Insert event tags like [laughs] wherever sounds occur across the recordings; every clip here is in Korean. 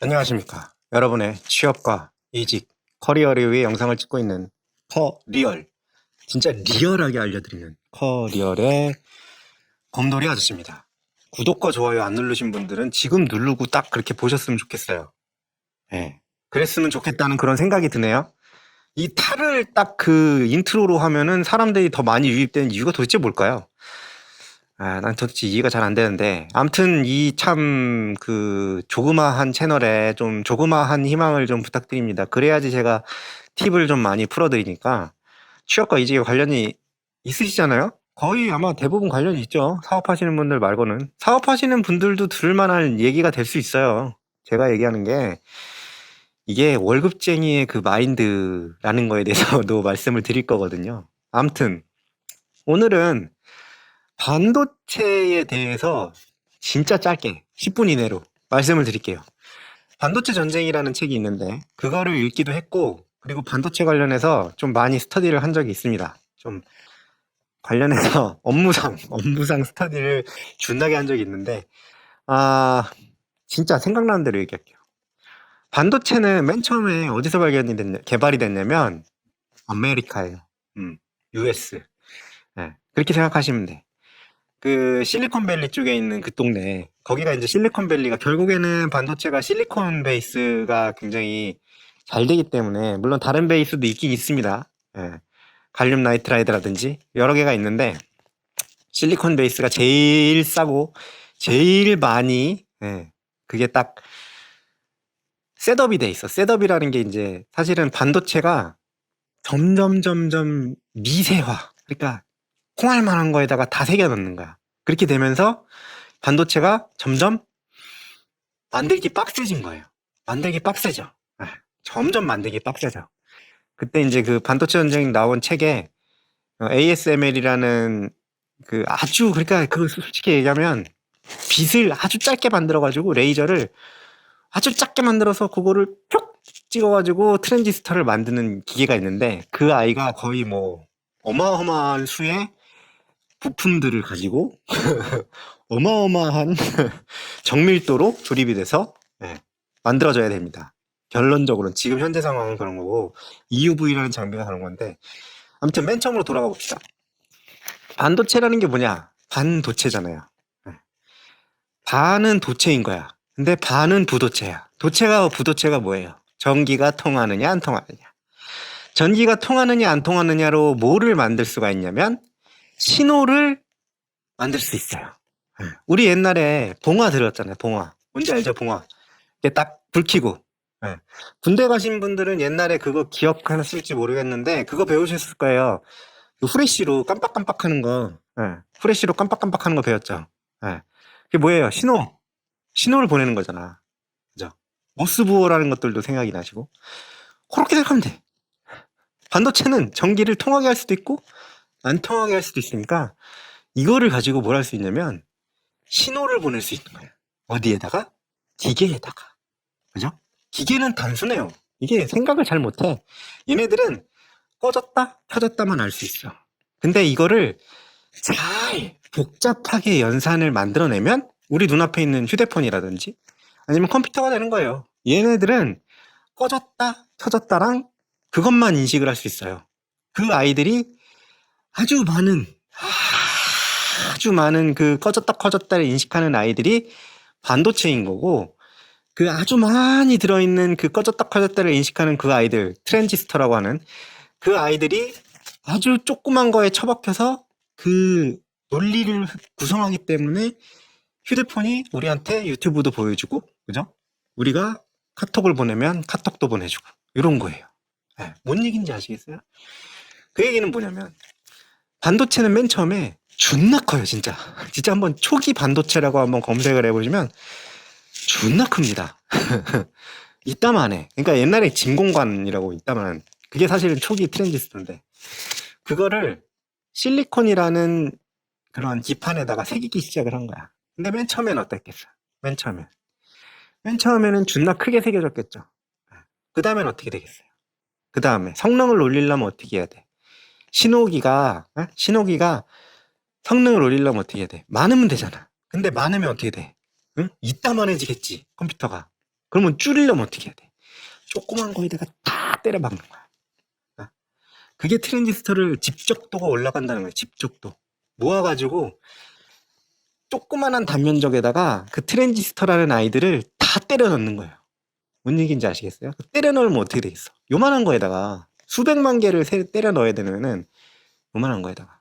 안녕하십니까. 여러분의 취업과 이직, 커리어를 위해 영상을 찍고 있는 커리얼. 진짜 리얼하게 알려드리는 커리얼의 곰돌이 아저씨입니다. 구독과 좋아요 안 누르신 분들은 지금 누르고 딱 그렇게 보셨으면 좋겠어요. 예. 그랬으면 좋겠다는 그런 생각이 드네요. 이 탈을 딱 그 인트로로 하면은 사람들이 더 많이 유입되는 이유가 도대체 뭘까요? 아, 난 도대체 이해가 잘 안 되는데. 아무튼 이 참 그 조그마한 채널에 좀 조그마한 희망을 좀 부탁드립니다. 그래야지 제가 팁을 좀 많이 풀어 드리니까 취업과 이직에 관련이 있으시잖아요? 거의 아마 대부분 관련이 있죠. 사업하시는 분들 말고는. 사업하시는 분들도 들을 만한 얘기가 될 수 있어요. 제가 얘기하는 게 이게 월급쟁이의 그 마인드라는 거에 대해서도 [laughs] 말씀을 드릴 거거든요. 아무튼 오늘은 반도체에 대해서 진짜 짧게 10분 이내로 말씀을 드릴게요. 반도체 전쟁이라는 책이 있는데 그거를 읽기도 했고 그리고 반도체 관련해서 좀 많이 스터디를 한 적이 있습니다. 좀 관련해서 [laughs] 업무상 업무상 스터디를 준하게 한 적이 있는데 아 진짜 생각나는 대로 얘기할게요. 반도체는 맨 처음에 어디서 발견이 됐냐, 개발이 됐냐면 아메리카예요. 음, US. 예, 그렇게 생각하시면 돼. 그 실리콘밸리 쪽에 있는 그 동네 거기가 이제 실리콘밸리가 결국에는 반도체가 실리콘 베이스가 굉장히 잘 되기 때문에 물론 다른 베이스도 있긴 있습니다. 예. 갈륨 나이트라이드라든지 여러 개가 있는데 실리콘 베이스가 제일 싸고 제일 많이 예. 그게 딱 셋업이 돼 있어. 셋업이라는 게 이제 사실은 반도체가 점점 점점 미세화. 그러니까 콩알 만한 거에다가 다 새겨 넣는 거야. 그렇게 되면서 반도체가 점점 만들기 빡세진 거예요. 만들기 빡세죠. 아, 점점 만들기 빡세져. 그때 이제 그 반도체 전쟁 나온 책에 어, ASML이라는 그 아주 그러니까 그 솔직히 얘기하면 빛을 아주 짧게 만들어 가지고 레이저를 아주 작게 만들어서 그거를 쭉 찍어가지고 트랜지스터를 만드는 기계가 있는데 그 아이가 거의 뭐 어마어마한 수의 부품들을 가지고 어마어마한 [laughs] 정밀도로 조립이 돼서 예, 만들어져야 됩니다. 결론적으로는 지금 현재 상황은 그런 거고 EUV라는 장비가 그런 건데 아무튼 맨 처음으로 돌아가 봅시다. 반도체라는 게 뭐냐? 반도체잖아요. 예. 반은 도체인 거야. 근데 반은 부도체야. 도체가 부도체가 뭐예요? 전기가 통하느냐 안 통하느냐. 전기가 통하느냐 안 통하느냐로 뭐를 만들 수가 있냐면 신호를 만들 수 있어요. 예. 우리 옛날에 봉화 들었잖아요. 봉화. 뭔지 알죠? 봉화. 이게 딱 불 켜고 예. 군대 가신 분들은 옛날에 그거 기억하실지 모르겠는데 그거 배우셨을 거예요. 그 후레쉬로 깜빡깜빡 하는 거. 예. 후레쉬로 깜빡깜빡 하는 거 배웠죠. 예. 그게 뭐예요? 신호. 신호를 보내는 거잖아. 그죠? 모스부호라는 것들도 생각이 나시고. 그렇게 생각하면 돼. 반도체는 전기를 통하게 할 수도 있고, 안 통하게 할 수도 있으니까, 이거를 가지고 뭘 할 수 있냐면, 신호를 보낼 수 있는 거야. 어디에다가? 기계에다가. 그죠? 기계는 단순해요. 이게 생각을 잘 못해. 얘네들은 꺼졌다, 켜졌다만 알 수 있어. 근데 이거를 잘 복잡하게 연산을 만들어내면 우리 눈앞에 있는 휴대폰이라든지 아니면 컴퓨터가 되는 거예요. 얘네들은 꺼졌다, 켜졌다랑 그것만 인식을 할 수 있어요. 그 아이들이 아주 많은, 아주 많은 그 꺼졌다, 켜졌다를 인식하는 아이들이 반도체인 거고, 그 아주 많이 들어있는 그 꺼졌다, 켜졌다를 인식하는 그 아이들, 트랜지스터라고 하는 그 아이들이 아주 조그만 거에 처박혀서 그 논리를 구성하기 때문에 휴대폰이 우리한테 유튜브도 보여주고, 그죠? 우리가 카톡을 보내면 카톡도 보내주고, 이런 거예요. 네, 뭔 얘기인지 아시겠어요? 그 얘기는 뭐냐면, 반도체는 맨 처음에 존나 커요, 진짜. [laughs] 진짜 한번 초기 반도체라고 한번 검색을 해보시면, 존나 큽니다. [laughs] 이따만해. 그러니까 옛날에 진공관이라고 이따만, 그게 사실은 초기 트랜지스터인데, 그거를 실리콘이라는 그런 기판에다가 새기기 시작을 한 거야. 근데 맨 처음엔 어땠겠어? 맨 처음엔. 맨 처음에는 존나 크게 새겨졌겠죠. 그 다음엔 어떻게 되겠어요? 그 다음에 성능을 올리려면 어떻게 해야 돼? 신호기가, 어? 신호기가 성능을 올리려면 어떻게 돼? 많으면 되잖아. 근데 많으면 어떻게 돼? 응? 이따만해지겠지, 컴퓨터가. 그러면 줄이려면 어떻게 해야 돼? 조그만 거에다가 다 때려 박는 거야. 아, 그게 트랜지스터를 집적도가 올라간다는 거예요. 집적도. 모아가지고 조그만한 단면적에다가 그 트랜지스터라는 아이들을 다 때려 넣는 거예요. 뭔 얘기인지 아시겠어요? 때려 넣으면 어떻게 되겠어? 요만한 거에다가 수백만 개를 세- 때려 넣어야 되면은 요만한 거에다가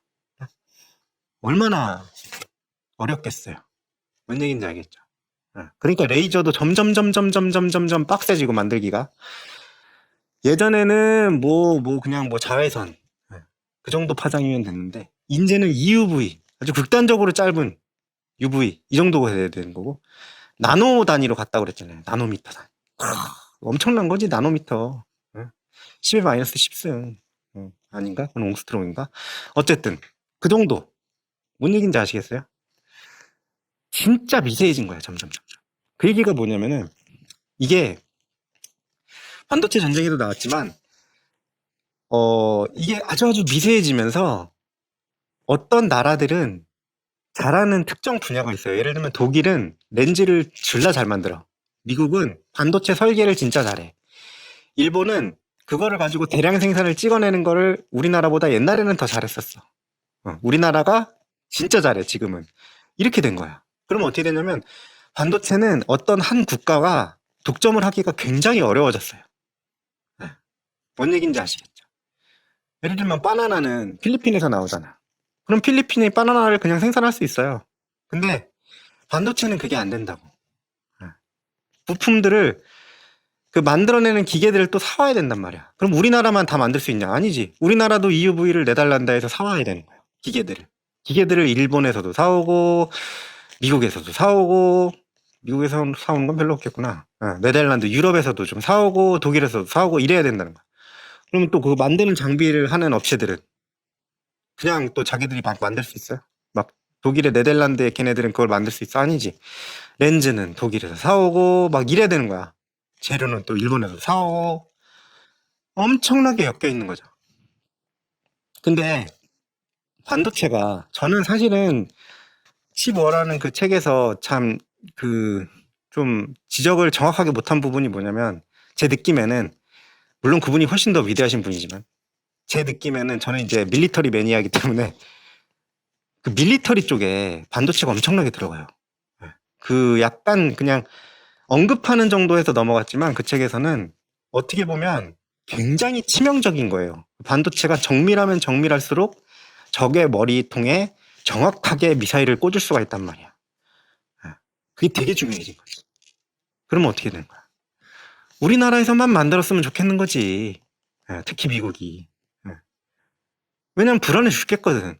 얼마나 어렵겠어요. 뭔 얘기인지 알겠죠? 어, 그러니까 레이저도 점점 점점 점점 점점 빡세지고 만들기가 예전에는 뭐뭐 그냥 뭐 자외선 예, 그 정도 파장이면 됐는데 이제는 EUV 아주 극단적으로 짧은 UV 이 정도가 돼야 되는 거고 나노 단위로 갔다 그랬잖아요. 나노미터 단위. 엄청난 거지 나노미터. 10의 마이너스 10승. 아닌가? 그건 옹스트롱인가? 어쨌든 그 정도. 뭔 얘기인지 아시겠어요? 진짜 미세해진 거야 점점 점점. 그 얘기가 뭐냐면은 이게 반도체 전쟁에도 나왔지만 어 이게 아주 아주 미세해지면서 어떤 나라들은 잘하는 특정 분야가 있어요. 예를 들면 독일은 렌즈를 졸라 잘 만들어. 미국은 반도체 설계를 진짜 잘해. 일본은 그거를 가지고 대량 생산을 찍어내는 거를 우리나라보다 옛날에는 더 잘했었어. 어, 우리나라가 진짜 잘해, 지금은. 이렇게 된 거야. 그러면 어떻게 되냐면, 반도체는 어떤 한 국가가 독점을 하기가 굉장히 어려워졌어요. 네. 뭔 얘기인지 아시겠죠? 예를 들면, 바나나는 필리핀에서 나오잖아. 그럼 필리핀이 바나나를 그냥 생산할 수 있어요. 근데, 반도체는 그게 안 된다고. 네. 부품들을 그 만들어내는 기계들을 또 사와야 된단 말이야. 그럼 우리나라만 다 만들 수 있냐? 아니지. 우리나라도 EUV를 해서 사와야 되는 거야. 기계들을. 기계들을 일본에서도 사오고, 미국에서도 사오고, 미국에서 사오는 건 별로 없겠구나. 어, 네덜란드, 유럽에서도 좀 사오고, 독일에서도 사오고, 이래야 된다는 거야. 그러면 또 그 만드는 장비를 하는 업체들은 그냥 또 자기들이 막 만들 수 있어요? 막 독일의 네덜란드의 걔네들은 그걸 만들 수 있어? 아니지. 렌즈는 독일에서 사오고, 막 이래야 되는 거야. 재료는 또 일본에서 사오고 엄청나게 엮여 있는 거죠. 근데 반도체가 저는 사실은 15라는 그 책에서 참 그 좀 지적을 정확하게 못한 부분이 뭐냐면 제 느낌에는 물론 그분이 훨씬 더 위대하신 분이지만 제 느낌에는 저는 이제 밀리터리 매니아이기 때문에 그 밀리터리 쪽에 반도체가 엄청나게 들어가요. 네. 그 약간 그냥 언급하는 정도에서 넘어갔지만 그 책에서는 어떻게 보면 굉장히 치명적인 거예요. 반도체가 정밀하면 정밀할수록 적의 머리통에 정확하게 미사일을 꽂을 수가 있단 말이야. 예. 그게 되게 중요해진 거지. 그러면 어떻게 되는 거야? 우리나라에서만 만들었으면 좋겠는 거지. 예, 특히 미국이. 예. 왜냐면 불안해 죽겠거든.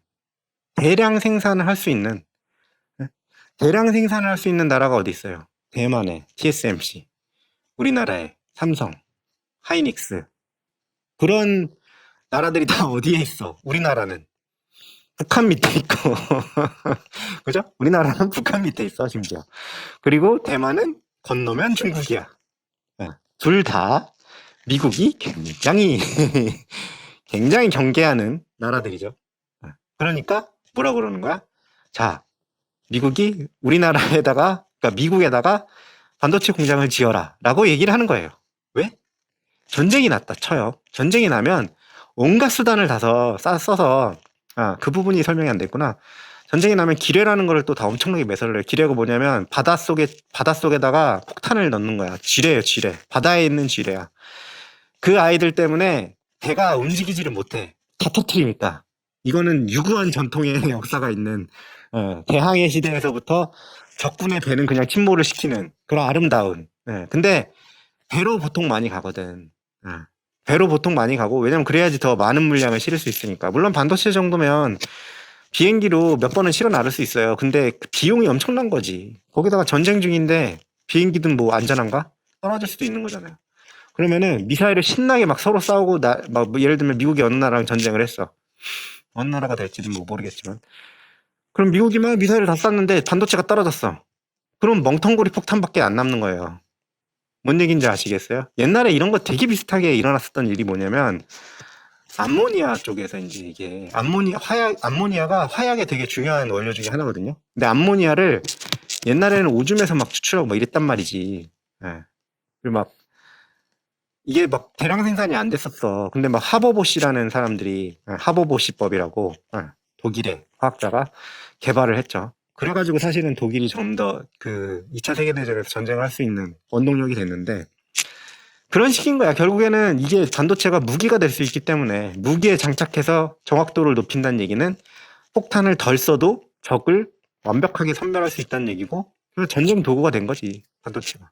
대량 생산을 할 수 있는, 예? 대량 생산을 할 수 있는 나라가 어디 있어요? 대만의 TSMC, 우리나라의 삼성, 하이닉스 그런 나라들이 다 어디에 있어? 우리나라는 북한 밑에 있고 [laughs] 그죠? 우리나라는 북한 밑에 있어 심지어 그리고 대만은 건너면 중국이야 둘 다 미국이 굉장히 [laughs] 굉장히 경계하는 나라들이죠 예. 그러니까 뭐라 그러는 거야? 자 미국이 우리나라에다가 그러니까 미국에다가 반도체 공장을 지어라 라고 얘기를 하는 거예요. 왜? 전쟁이 났다 쳐요. 전쟁이 나면 온갖 수단을 다 써서 아, 그 부분이 설명이 안 됐구나. 전쟁이 나면 기뢰라는 거를 또다 엄청나게 매설을 해요. 기뢰가 뭐냐면 바닷속에 바닷속에다가 폭탄을 넣는 거야. 지뢰예요, 지뢰. 바다에 있는 지뢰야. 그 아이들 때문에 배가 움직이지를 못해. 다 터트리니까. 이거는 유구한 전통의 [laughs] 역사가 있는 어, 대항해 시대에서부터 적군의 배는 그냥 침몰을 시키는 그런 아름다운. 예. 근데 배로 보통 많이 가거든. 예. 배로 보통 많이 가고 왜냐면 그래야지 더 많은 물량을 실을 수 있으니까. 물론 반도체 정도면 비행기로 몇 번은 실어 나를 수 있어요. 근데 그 비용이 엄청난 거지. 거기다가 전쟁 중인데 비행기든 뭐 안전한가? 떨어질 수도 있는 거잖아요. 그러면은 미사일을 신나게 막 서로 싸우고 나, 막 뭐 예를 들면 미국이 어느 나라랑 전쟁을 했어. 어느 나라가 될지는 뭐 모르겠지만. 그럼 미국이 막 미사일을 다 쐈는데 반도체가 떨어졌어. 그럼 멍텅구리 폭탄밖에 안 남는 거예요. 뭔 얘기인지 아시겠어요? 옛날에 이런 거 되게 비슷하게 일어났었던 일이 뭐냐면 암모니아 쪽에서 이제 이게 암모니아 화약 암모니아가 화약의 되게 중요한 원료 중에 하나거든요. 근데 암모니아를 옛날에는 오줌에서 막 추출하고 막 이랬단 말이지. 예. 그리고 막 이게 막 대량 생산이 안 됐었어. 근데 막 하버보시라는 사람들이 아, 하버보시법이라고 아, 독일의 과학자가 개발을 했죠. 그래가지고 사실은 독일이 좀 더 그 2차 세계대전에서 전쟁을 할 수 있는 원동력이 됐는데 그런 식인 거야. 결국에는 이게 반도체가 무기가 될 수 있기 때문에 무기에 장착해서 정확도를 높인다는 얘기는 폭탄을 덜 써도 적을 완벽하게 선멸할 수 있다는 얘기고 그래서 전쟁 도구가 된 거지 반도체가.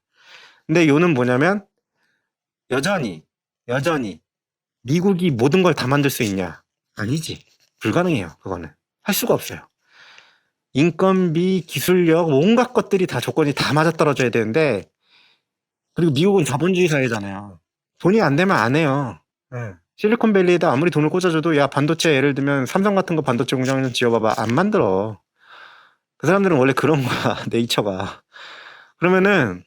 근데 요는 뭐냐면 여전히 여전히 미국이 모든 걸 다 만들 수 있냐? 아니지. 불가능해요. 그거는 할 수가 없어요. 인건비, 기술력, 온갖 것들이 다 조건이 다 맞아떨어져야 되는데 그리고 미국은 자본주의 사회잖아요. 돈이 안 되면 안 해요. 예. 실리콘밸리에다 아무리 돈을 꽂아줘도 야 반도체 예를 들면 삼성 같은 거 반도체 공장 좀 지어봐봐 안 만들어. 그 사람들은 원래 그런 거야 [laughs] 네이처가. 그러면은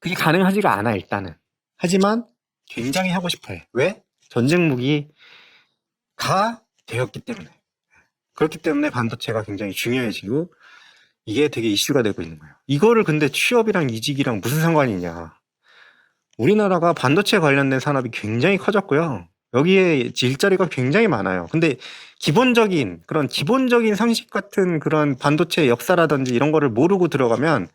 그게 가능하지가 않아 일단은. 하지만 굉장히 하고 싶어해. 왜? 전쟁 무기가 되었기 때문에. 그렇기 때문에 반도체가 굉장히 중요해지고 이게 되게 이슈가 되고 있는 거예요. 이거를 근데 취업이랑 이직이랑 무슨 상관이 있냐. 우리나라가 반도체 관련된 산업이 굉장히 커졌고요. 여기에 일자리가 굉장히 많아요. 근데 기본적인 그런 기본적인 상식 같은 그런 반도체 역사라든지 이런 거를 모르고 들어가면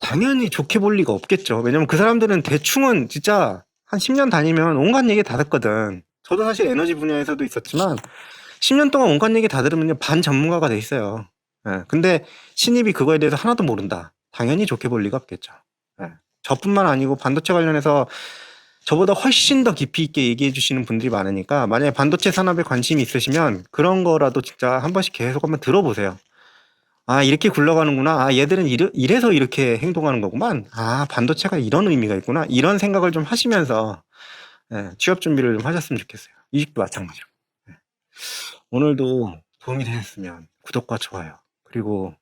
당연히 좋게 볼 리가 없겠죠. 왜냐면 그 사람들은 대충은 진짜 한 10년 다니면 온갖 얘기 다 듣거든. 저도 사실 에너지 분야에서도 있었지만 10년 동안 온갖 얘기 다 들으면 반 전문가가 돼 있어요. 예, 근데 신입이 그거에 대해서 하나도 모른다. 당연히 좋게 볼 리가 없겠죠. 예. 저뿐만 아니고 반도체 관련해서 저보다 훨씬 더 깊이 있게 얘기해 주시는 분들이 많으니까 만약에 반도체 산업에 관심이 있으시면 그런 거라도 진짜 한 번씩 계속 한번 들어보세요. 아, 이렇게 굴러가는구나. 아, 얘들은 이래, 이래서 이렇게 행동하는 거구만. 아, 반도체가 이런 의미가 있구나. 이런 생각을 좀 하시면서 예, 취업 준비를 좀 하셨으면 좋겠어요. 이직도 마찬가지로. 예. 오늘도 도움이 되셨으면 구독과 좋아요. 그리고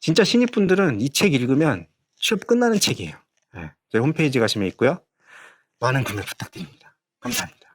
진짜 신입분들은 이 책 읽으면 취업 끝나는 책이에요. 예, 저희 홈페이지 가시면 있고요. 많은 구매 부탁드립니다. 감사합니다.